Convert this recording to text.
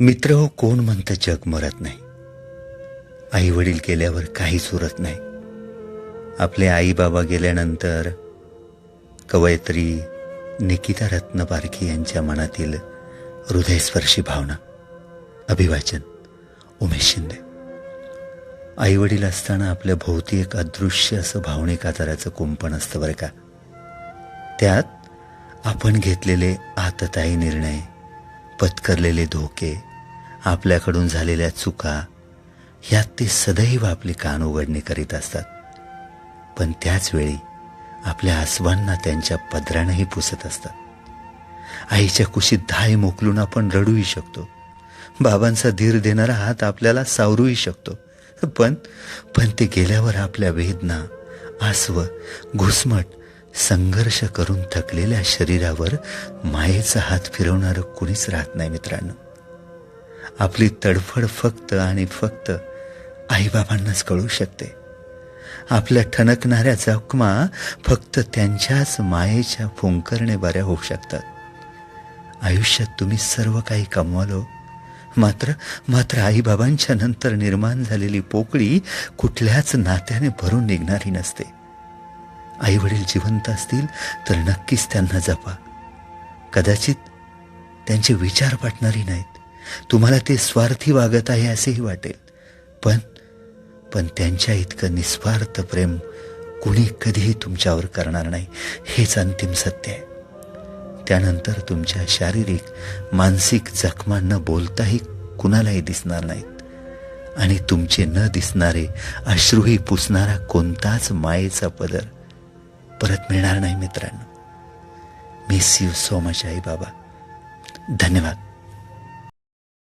मित्र हो कोण म्हणतं जग मरत नाही? आई वडील गेल्यावर काहीच उरत नाही. आपले आई बाबा गेल्यानंतर कवयत्री निकिता रत्न पारखी यांच्या मनातील हृदयस्पर्शी भावना. अभिवाचन उमेश शिंदे. आई वडील असताना आपल्या भोवती एक अदृश्य असं भावनिक आधाराचं कुंपण असतं बरं का. त्यात आपण घेतलेले आतताई निर्णय पत्करलेले धोके आपल्याकडून झालेल्या चुका यात ते सदैव आपली कान उघडणी करीत असतात. पण त्याच वेळी आपल्या आसवांना त्यांच्या पदरानंही पुसत असतात. आईच्या कुशीत धाय मोकलून आपण रडूही शकतो. बाबांचा धीर देणारा हात आपल्याला सावरूही शकतो. पण पण ते गेल्यावर आपल्या वेदना आसव घुसमट संघर्ष करून थकलेल्या शरीरावर मायेचा हात फिरवणारं कुणीच राहत नाही मित्रांनो. आपली तडफड फक्त आणि फक्त आईबाबांनाच कळू शकते. आपल्या ठणकणाऱ्या जखमा फक्त त्यांच्याच मायेच्या फुंकरणे बऱ्या होऊ शकतात. आयुष्यात तुम्ही सर्व काही कमवालो मात्र मात्र आईबाबांच्या नंतर निर्माण झालेली पोकळी कुठल्याच नात्याने भरून निघणारी नसते. आई वडील जिवंत असतील तर नक्कीच त्यांना जपा. कदाचित त्यांचे विचार पाटणारी नाहीत. तुम्हाला ते स्वार्थी वागत आहे असेही वाटेल. पण पण त्यांच्या इतकं निस्वार्थ प्रेम कुणी कधीही तुमच्यावर करणार नाही. हेच अंतिम सत्य आहे. त्यानंतर तुमच्या शारीरिक मानसिक जखमांना न बोलताही कुणालाही दिसणार नाहीत. आणि तुमचे न दिसणारे अश्रूही पुसणारा कोणताच मायेचा पदर परत मिळणार नाही मित्रांनो. मिस यू सो मच आई बाबा. धन्यवाद.